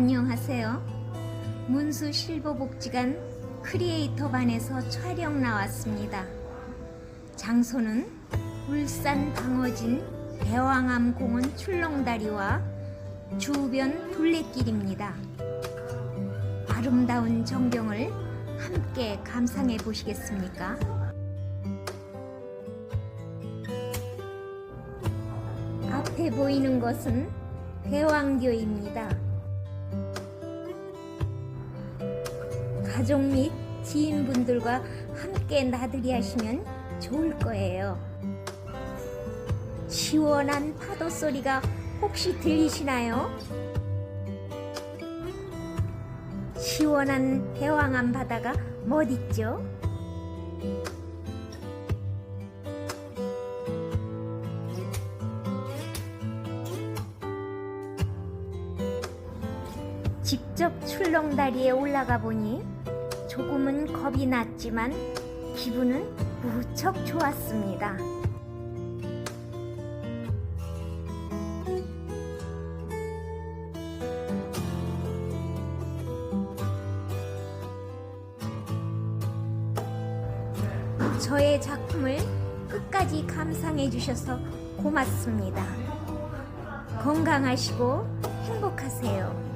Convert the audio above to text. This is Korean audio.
안녕하세요. 문수 실버복지관 크리에이터 반에서 촬영 나왔습니다. 장소는 울산 방어진 대왕암 공원 출렁다리와 주변 둘레길입니다. 아름다운 전경을 함께 감상해 보시겠습니까? 앞에 보이는 것은 대왕교입니다. 가족 및 지인분들과 함께 나들이 하시면 좋을 거예요. 시원한 파도 소리가 혹시 들리시나요? 시원한 대왕암 바다가 멋있죠? 직접 출렁다리에 올라가 보니 조금은 겁이 났지만 기분은 무척 좋았습니다. 저의 작품을 끝까지 감상해 주셔서 고맙습니다. 건강하시고 행복하세요.